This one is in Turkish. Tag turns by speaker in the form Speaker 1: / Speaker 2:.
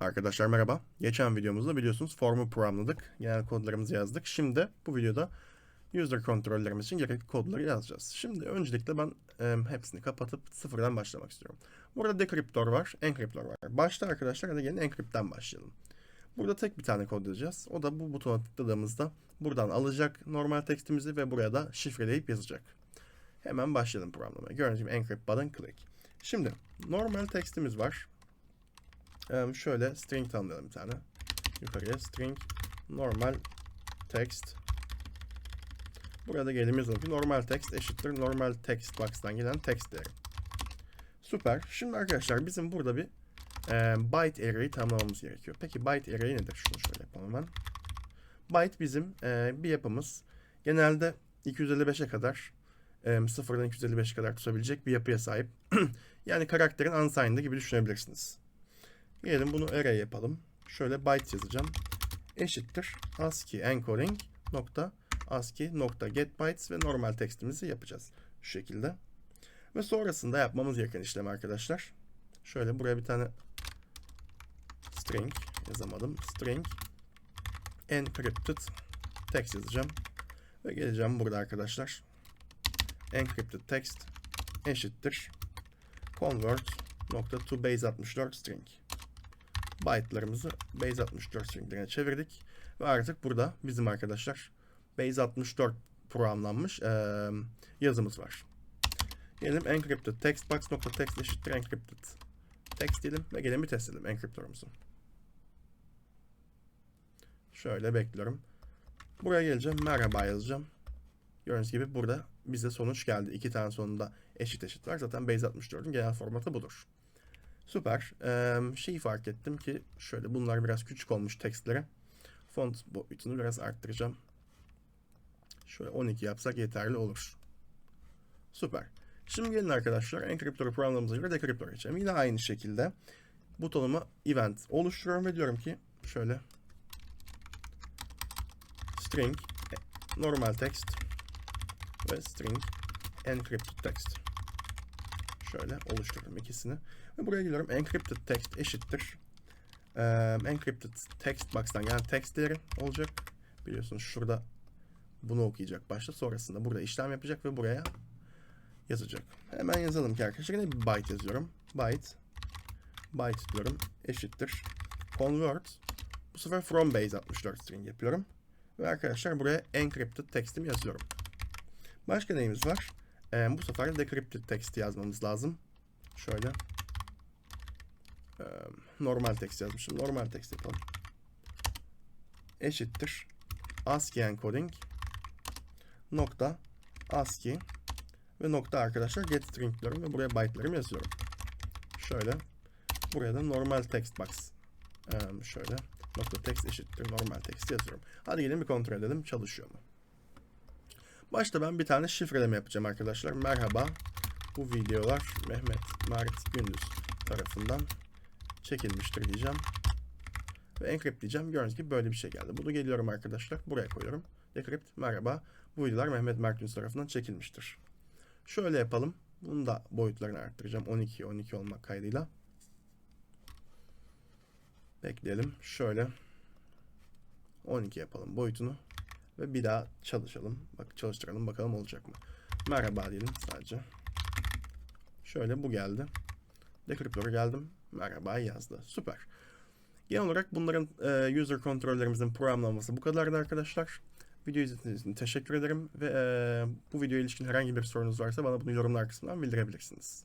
Speaker 1: Arkadaşlar merhaba. Geçen videomuzda biliyorsunuz formu programladık. Genel kodlarımızı yazdık. Şimdi bu videoda user kontrollerimiz için gerekli kodları yazacağız. Şimdi öncelikle ben e, hepsini kapatıp sıfırdan başlamak istiyorum. Burada decryptor var, encryptor var. Başta arkadaşlar hadi gelin encrypt'ten başlayalım. Burada tek bir tane kod yazacağız. O da bu butona tıkladığımızda buradan alacak normal tekstimizi ve buraya da şifreleyip yazacak. Hemen başlayalım programlamaya. Gördüğünüz gibi encrypt button click. Şimdi normal tekstimiz var. Şöyle string tanımlayalım bir tane. Yukarıya string normal text. Burada gelimiz o ki normal text eşittir normal text box'tan gelen text değeri. Süper. Şimdi arkadaşlar bizim burada bir e, byte array'i tanımlamamız gerekiyor. Peki byte array nedir? Şunu şöyle yapalım hemen. Byte bizim e, bir yapımız. Genelde 255'e kadar e, sıfırdan 255'e kadar tutabilecek bir yapıya sahip. yani karakterin unsigned'ı gibi düşünebilirsiniz. Gelin bunu array yapalım. Şöyle byte yazacağım. Eşittir ASCII encoding nokta ASCII nokta get bytes ve normal tekstimizi yapacağız. Şu şekilde. Ve sonrasında yapmamız gereken işlem arkadaşlar. Şöyle buraya bir tane string yazamadım. String encrypted text yazacağım. Ve geleceğim burada arkadaşlar. Encrypted text eşittir convert nokta to base 64 string byte'larımızı base 64 stringlerine çevirdik. Ve artık burada bizim arkadaşlar base 64 programlanmış e, yazımız var. Gelelim encrypted text box nokta text eşittir encrypted text diyelim ve gelelim bir test edelim encryptorumuzu. Şöyle bekliyorum. Buraya geleceğim. Merhaba yazacağım. Gördüğünüz gibi burada bize sonuç geldi. İki tane sonunda eşit eşit var. Zaten base 64'ün genel formatı budur. Süper. Ee, şeyi fark ettim ki şöyle bunlar biraz küçük olmuş tekstlere. Font boyutunu biraz arttıracağım. Şöyle 12 yapsak yeterli olur. Süper. Şimdi gelin arkadaşlar encryptor programlamamıza göre decryptor geçelim. Yine aynı şekilde butonuma event oluşturuyorum ve diyorum ki şöyle string normal text ve string encrypted text. Şöyle oluşturdum ikisini. Ve buraya geliyorum. Encrypted text eşittir. Ee, encrypted text box'tan gelen text değeri olacak. Biliyorsunuz şurada bunu okuyacak başta. Sonrasında burada işlem yapacak ve buraya yazacak. Hemen yazalım ki arkadaşlar. Yine bir byte yazıyorum. Byte byte diyorum. Eşittir. Convert. Bu sefer from base 64 string yapıyorum. Ve arkadaşlar buraya encrypted text'imi yazıyorum. Başka neyimiz var? Ee, bu sefer de decrypted text yazmamız lazım. Şöyle. Ee, normal text yazmışım. Normal text yapalım. Eşittir. ASCII encoding nokta ASCII ve nokta arkadaşlar get string diyorum ve buraya byte'larımı yazıyorum. Şöyle. Buraya da normal text box. Ee, şöyle. Nokta text eşittir normal text yazıyorum. Hadi gelin bir kontrol edelim çalışıyor mu? Başta ben bir tane şifreleme yapacağım arkadaşlar. Merhaba. Bu videolar Mehmet Mert Gündüz tarafından çekilmiştir diyeceğim. Ve encrypt diyeceğim. Gördüğünüz gibi böyle bir şey geldi. Bunu geliyorum arkadaşlar. Buraya koyuyorum. Decrypt merhaba. Bu videolar Mehmet Mert Gündüz tarafından çekilmiştir. Şöyle yapalım. Bunu da boyutlarını arttıracağım. 12 12 olmak kaydıyla. Bekleyelim. Şöyle 12 yapalım boyutunu. Ve bir daha çalışalım. Bak çalıştıralım bakalım olacak mı. Merhaba diyelim sadece. Şöyle bu geldi. Decryptor'a geldim. Merhaba yazdı. Süper. Genel olarak bunların e, user kontrollerimizin programlanması bu kadardı arkadaşlar. Video izlediğiniz için teşekkür ederim ve e, bu videoya ilişkin herhangi bir sorunuz varsa bana bunu yorumlar kısmından bildirebilirsiniz.